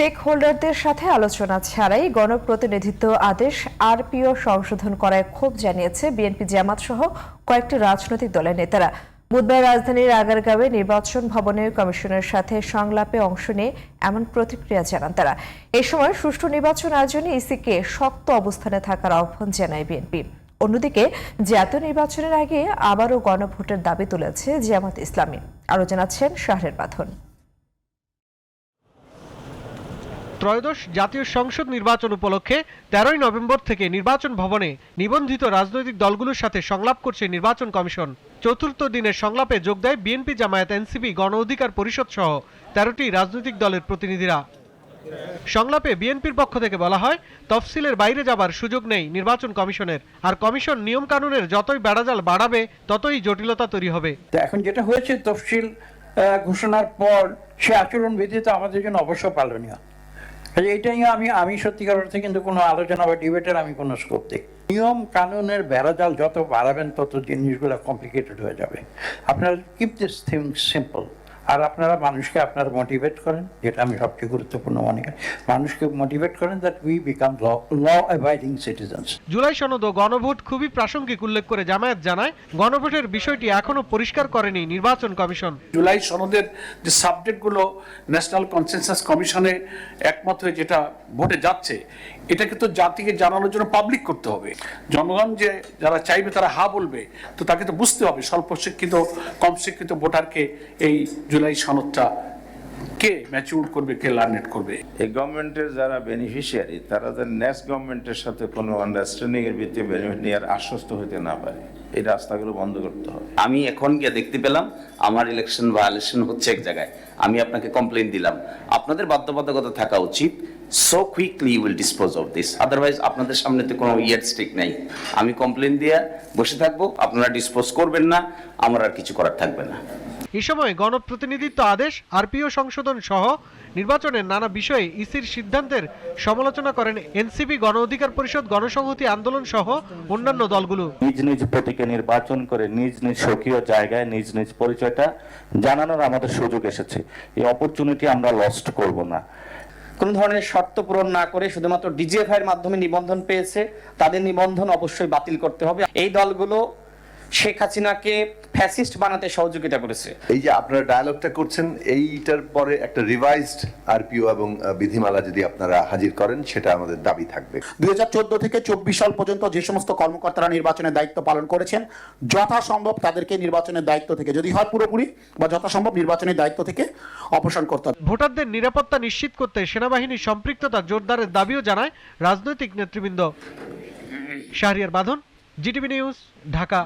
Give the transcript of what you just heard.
Stake হোল্ডারদের সাথে আলোচনা ছাড়াই গণপ্রতিনিধিত্ব আদেশ আরপিও সংশোধন করায় ক্ষোভ জানিয়েছে বিএনপি জামাত সহ কয়েকটি রাজনৈতিক দলের নেতারা। বুধবার রাজধানীর আগারগাঁওয়ে নির্বাচন ভবনে কমিশনের সাথে সংলাপে অংশ নিয়ে এমন প্রতিক্রিয়া জানান তারা। এই সময় সুষ্ঠু নির্বাচন আয়োজনে ইসিকে শক্ত অবস্থানে থাকার আহ্বান জানায় বিএনপি। অন্যদিকে, জাতীয় নির্বাচনের আগে আবারও গণভোটের দাবি তুলেছে জামাত ইসলামী। আরও জানাচ্ছেন শাহরের বাঁধন। ত্রয়োদশ জাতীয় সংসদ নির্বাচন উপলক্ষে তেরোই নভেম্বর থেকে নির্বাচন ভবনে নিবন্ধিত রাজনৈতিক দলগুলোর সাথে সংলাপ করছে নির্বাচন কমিশন। চতুর্থ দিনের সংলাপে যোগ দেয় বিএনপি, জামায়াত, এনসিপি, গণ অধিকার পরিষদ সহ তেরোটি রাজনৈতিক দলের প্রতিনিধিরা। সংলাপে বিএনপির পক্ষ থেকে বলা হয়, তফসিলের বাইরে যাবার সুযোগ নেই নির্বাচন কমিশনের। আর কমিশন নিয়ম কানুনের যতই বেড়াজাল বাড়াবে, ততই জটিলতা তৈরি হবে। এখন যেটা হয়েছে, তফসিল ঘোষণার পর সে আচরণ বিধি তো আমাদের জন্য অবশ্য পালনীয়। কাজে এইটা নিয়ে আমি আমি সত্যিকার অর্থে কিন্তু কোনো আলোচনা বা ডিবেটের আমি কোনো স্কোপ দিই। নিয়ম কানুনের বেড়াজাল যত বাড়াবেন, তত জিনিসগুলো কমপ্লিকেটেড হয়ে যাবে। আপনার কিপ দিস থিং সিম্পল আর আপনারা মানুষকে আপনারা মোটিভেট করেন যেটা আমি সবচেয়ে গুরুত্বপূর্ণ মনে করি। মানুষকে মোটিভেট করেন that we become law law abiding citizens July সনদ ও গণভোট খুবই প্রাসঙ্গিক উল্লেখ করে জামায়াত জানায় গণভোটের বিষয়টি এখনও পরিষ্কার করেনি নির্বাচন কমিশন। জুলাই সনদের যে সাবজেক্টগুলো ন্যাশনাল কনসেনসাস কমিশনে একমত হয়ে যেটা ভোটে যাচ্ছে এটাকে তো জাতিকে জানানোর জন্য পাবলিক করতে হবে। জনগণ যে যারা চাইবে তারা হা বলবে তো তাকে তো বুঝতে হবে। স্বল্প শিক্ষিত কম শিক্ষিত ভোটারকে এই জুলাই সনদটা কে ম্যাচিউর করবে কে লার্নেট করবে? এই গভর্নমেন্টের যারা বেনিফিশিয়ারি তারা যেন নেক্সট গভর্নমেন্টের সাথে কোনো আন্ডারস্ট্যান্ডিং এর ভিত্তিতে বেনিফিট নেওয়ার আশ্বস্ত হতে না পারে। এই রাস্তাগুলো বন্ধ করতে হবে। আমি এখন গিয়ে দেখতে পেলাম আমার ইলেকশন ভায়োলেশন হচ্ছে এক জায়গায়। আমি আপনাকে কমপ্লেন দিলাম। আপনাদের বাধ্যবাধকতা থাকা উচিত। So quickly will dispose of this otherwise আপনাদের সামনে তো কোনো ইয়ার স্টিক নেই। আমি কমপ্লেন দিয়ে বসে থাকব। আপনারা ডিসপোজ করবেন না। আমার আর কিছু করার থাকবে না। এই সময় গণপ্রতিনিধিত্ব আদেশ, আরপিও সংশোধন সহ নির্বাচনের নানা বিষয়ে ইসির সিদ্ধান্তের সমালোচনা করেন এনসিপি গণ অধিকার পরিষদ গণসংহতি আন্দোলন সহ অন্যান্য দলগুলো। নিজ নিজ প্রতীকে নির্বাচন করে নিজ নিজ স্বকীয় জায়গায় নিজ নিজ পরিচয়টা জানানোর আমাদের সুযোগ এসেছে। এই অপরচুনিটি আমরা লস্ট করব না। কোনো ধরনের শর্ত পূরণ না করে শুধুমাত্র ডিজিএফআই এর মাধ্যমে নিবন্ধন পেয়েছে, তাদের নিবন্ধন অবশ্যই বাতিল করতে হবে। এই দলগুলো শেখ হাসিনাকে ফ্যাসিস্ট বানাতে সহযোগিতা করেছে। এই যে আপনারা ডায়ালগটা করছেন এইটার পরে একটা রিভাইজড আরপিও এবং বিধিমালা যদি আপনারা হাজির করেন সেটা আমাদের দাবি থাকবে। দুই থেকে চব্বিশ সাল পর্যন্ত যে সমস্ত কর্মকর্তারা নির্বাচনের দায়িত্ব পালন করেছেন যথাসম্ভব তাদেরকে নির্বাচনের দায়িত্ব থেকে যদি হয় পুরোপুরি বা যথাসম্ভব নির্বাচনের দায়িত্ব থেকে অপসারণ করতে হবে। ভোটারদের নিরাপত্তা নিশ্চিত করতে সেনাবাহিনীর সম্পৃক্ততা জোরদারের দাবিও জানায় রাজনৈতিক নেতৃবৃন্দ। শাহরিয়ার বাঁধন জিটিভি নিউজ ঢাকা।